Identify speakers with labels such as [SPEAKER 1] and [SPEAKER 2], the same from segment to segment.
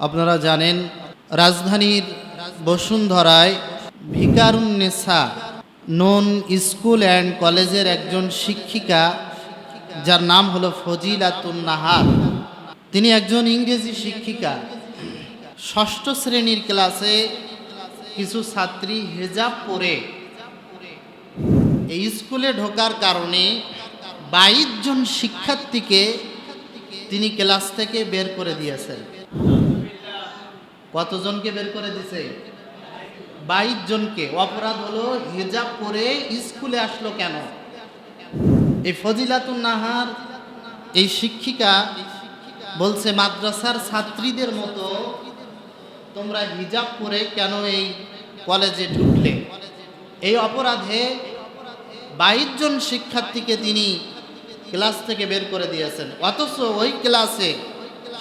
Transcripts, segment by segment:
[SPEAKER 1] আপনারা জানেন, রাজধানীর বসুন্ধরায় ভিকারুন্নেসা নন স্কুল অ্যান্ড কলেজের একজন শিক্ষিকা, যার নাম হলো ফজিলাতুন নাহার। তিনি একজন ইংরেজি শিক্ষিকা। ষষ্ঠ শ্রেণির ক্লাসে কিছু ছাত্রী হেজাব পরে এই স্কুলে ঢোকার কারণে বাইশ জন শিক্ষার্থীকে তিনি ক্লাস থেকে বের করে দিয়েছেন। কতজনকে বের করে দিছে? বাইশ জনকে অপরাধ হলো হেজাব পরে স্কুলে আসলো কেন? এই ফজিলাতুন নাহার এই শিক্ষিকা বলছে, মাদ্রাসার ছাত্রীদের মতো তোমরা হিজাব পরে কেন এই কলেজে ঢুকলে? এই অপরাধে বাইশ জন শিক্ষার্থীকে তিনি ক্লাস থেকে বের করে দিয়েছেন। অথচ ওই ক্লাসে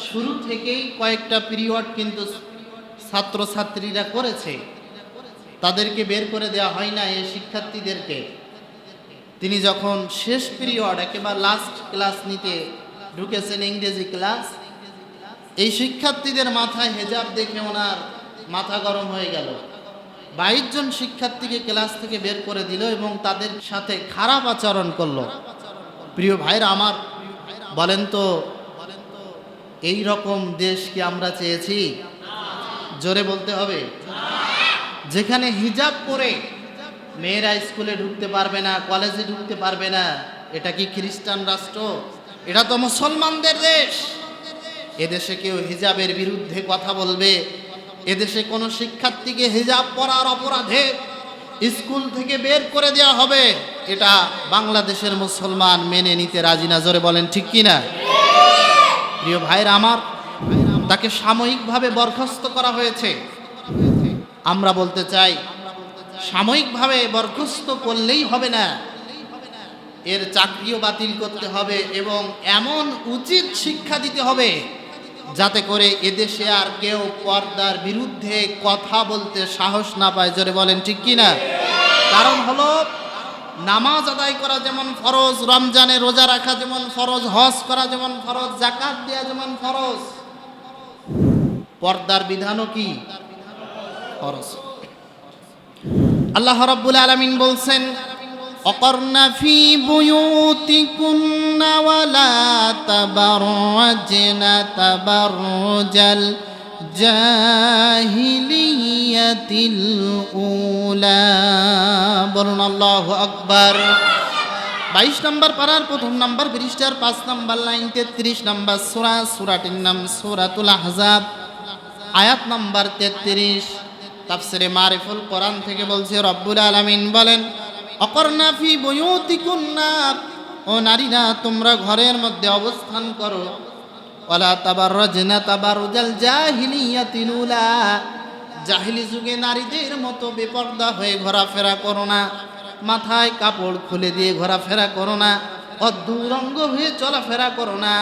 [SPEAKER 1] শুরু থেকেই কয়েকটা পিরিয়ড কিন্তু ছাত্রছাত্রীরা করেছে, তাদেরকে বের করে দেওয়া হয় না এই শিক্ষার্থীদেরকে। তিনি যখন শেষ পিরিয়ড একেবারে লাস্ট ক্লাস নিতে ঢুকেছেন ইংরেজি ক্লাস এই শিক্ষার্থীদের মাথায় হেজাব দেখে ওনার মাথা গরম হয়ে গেল। বাইশ জন শিক্ষার্থীকে ক্লাস থেকে বের করে দিল এবং তাদের সাথে খারাপ আচরণ করল। প্রিয় ভাইরা আমার, বলেন তো, এই রকম দেশ কি আমরা চেয়েছি? জোরে বলতে হবে। যেখানে হিজাব পরে মেয়েরা স্কুলে ঢুকতে পারবে না, কলেজে ঢুকতে পারবে না, এটা কি খ্রিস্টান রাষ্ট্র? এটা তো মুসলমানদের দেশ। এদেশে কেউ হিজাবের বিরুদ্ধে কথা বলবে। এদেশে কোনো শিক্ষার্থীকে হিজাব পরার অপরাধে স্কুল থেকে বের করে দেওয়া হবে। এটা বাংলাদেশের মুসলমান মেনে নিতে রাজি না। জোরে বলেন, ঠিক কি না প্রিয় ভাইরা আমার তাকে সাময়িকভাবে বরখাস্ত করা হয়েছে। আমরা বলতে চাই, সাময়িকভাবে বরখাস্ত করলেই হবে না। এর চাকরিও বাতিল করতে হবে এবং এমন উচিত শিক্ষা দিতে হবে যাতে করে এদেশে আর কেউ পর্দার বিরুদ্ধে কথা বলতে সাহস না পায়। জোরে বলেন, ঠিক কি না? কারণ হলো, নামাজ আদায় করা যেমন ফরজ, রমজানে রোজা রাখা যেমন ফরজ, হজ করা যেমন ফরজ জাকাত দেওয়া যেমন ফরজ। পর্দার বিধানও কি? ফরজ। আল্লাহ রাব্বুল আলামিন বলছেন, অকর্ণ ফি বুয়ুতিকুন্না ওয়ালা তাবাররাজনা তাবাররুজাল জাহিলিয়াতিল উলা। বলুন, আল্লাহু আকবার। বাইশ নম্বর পাড়ার প্রথম নম্বর ব্রিস্টার পাঁচ নম্বর লাইন তেত্রিশ নম্বর সুরা, সুরাটির নাম সুরাতুল আহজাব। আয়াত নাম্বার তেত্রিশ, তাফসিরে মারিফুল কোরআন থেকে বলছে, রব্বুল আলামিন বলেন অকর্ণাফি বয়ুতিকুন্না ও নারীরা তোমরা ঘরের মধ্যে অবস্থান করো। ওলা তাবার রজনা তাবার উজাল জাহিলিয়াতিল উলা জাহিলি যুগে নারীদের মতো বেপর্দা হয়ে ঘোরাফেরা করো না। মাথায় কাপড় খুলে দিয়ে ঘোরাফেরা করো না। অদ্দুরঙ্গ হয়ে চলাফেরা করো না।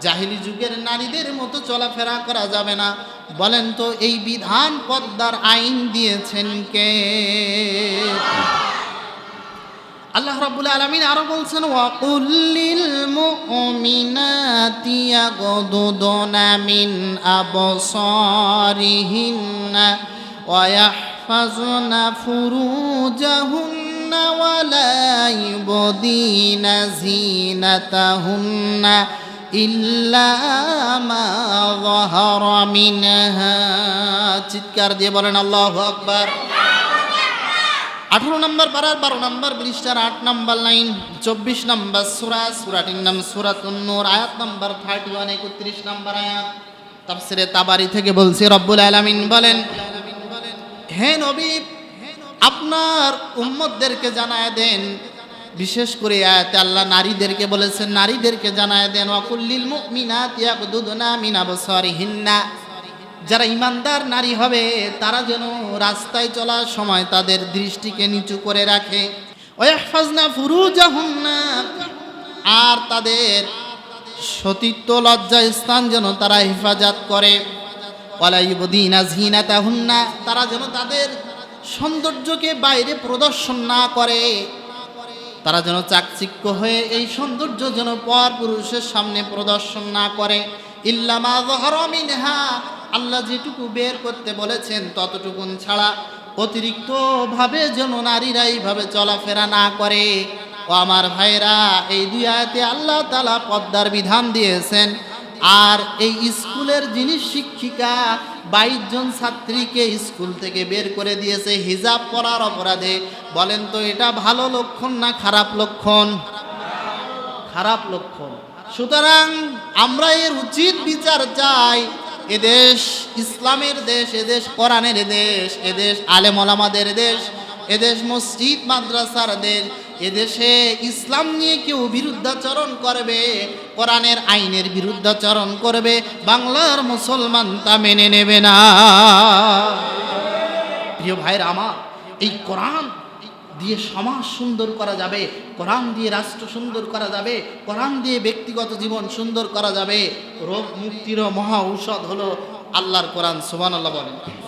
[SPEAKER 1] জাহিলি যুগের নারীদের মতো চলাফেরা করা যাবে না। বলেন তো, এই বিধান পদ্মার আইন দিয়েছেন কে? আল্লাহ রাব্বুল আলামিন আরও বলছেন ওয়াকুল্লিল মুমিনাতি ইয়াগদুদনা মিন আবসারিহিন্না ওয়া ইয়াহফাজনা ফুরুজাহুন্না ওয়া লা ইউবদিনা জিনাতাহুন্না ইল্লা চিৎকার দিয়ে বলেন, আল্লাহু আকবার। আঠারো নম্বর পাড়ার বারো নম্বর ব্রিস্টার আট নম্বর লাইন, চব্বিশ নম্বর সুরা, সুরাটির নাম সুরাতুন্নুর আয়াত নম্বর থার্টি ওয়ান, একত্রিশ নম্বর আয়াত। তাফসিরে তাবারি থেকে বলছি, রব্বুল আলামিন বলেন, হে নবী, আপনার উম্মতদেরকে জানায় দেন বিশেষ করে আয়াতে আল্লাহ নারীদেরকে বলেছেন, নারীদেরকে জানায় দেন, ওয়াকুল্লিল মুমিনাত ইয়াকুদুনা মিন আবসারিহিন্না। যারা ইমানদার নারী হবে, তারা যেন রাস্তায় চলার সময় তাদের দৃষ্টিকে নিচু করে রাখে। ওয়াহফাজনা ফুরুজাহুন্না আর তাদের সতীত্ব লজ্জা স্থান যেন তারা হেফাজত করে। ওয়ালাইবদিনা জিনাতাহুন্না তারা যেন তাদের সৌন্দর্যকে বাইরে প্রদর্শন না করে। তারা যেন চাকচিক্য হয়ে এই সৌন্দর্য যেন পর পুরুষের সামনে প্রদর্শন না করে। ইল্লামা জহর মিনহা, আল্লাহ যেটুকু বের করতে বলেছেন ততটুকুন ছাড়া অতিরিক্ত ভাবে যেন নারীরা এইভাবে চলাফেরা না করে। ও আমার ভাইরা এই দুই আয়াতে আল্লাহ তালা পদ্মার বিধান দিয়েছেন, আর এই স্কুলের যিনি শিক্ষিকা বাইশ জন ছাত্রীকে স্কুল থেকে বের করে দিয়েছে হিজাব পরার অপরাধে। বলেন তো, এটা ভালো লক্ষণ না খারাপ লক্ষণ? খারাপ লক্ষণ। সুতরাং আমরা এর উচিত বিচার চাই। এদেশ ইসলামের দেশ এদেশ কোরআনের দেশ এদেশ আলেমলামাদের দেশ এদেশ মসজিদ, মাদ্রাসার দেশ। এদেশে ইসলাম নিয়ে কেউ বিরুদ্ধাচরণ করবে, কোরআনের আইনের বিরুদ্ধাচরণ করবে, বাংলার মুসলমান তা মেনে নেবে না। প্রিয় ভাইরা আমার, এই কোরআন দিয়ে সমাজ সুন্দর করা যাবে, কোরআন দিয়ে রাষ্ট্র সুন্দর করা যাবে, কোরআন দিয়ে ব্যক্তিগত জীবন সুন্দর করা যাবে। রোগ মুক্তিরও মহা ঔষধ হলো আল্লাহর কোরআন, সুবহানাল্লাহ বলেন।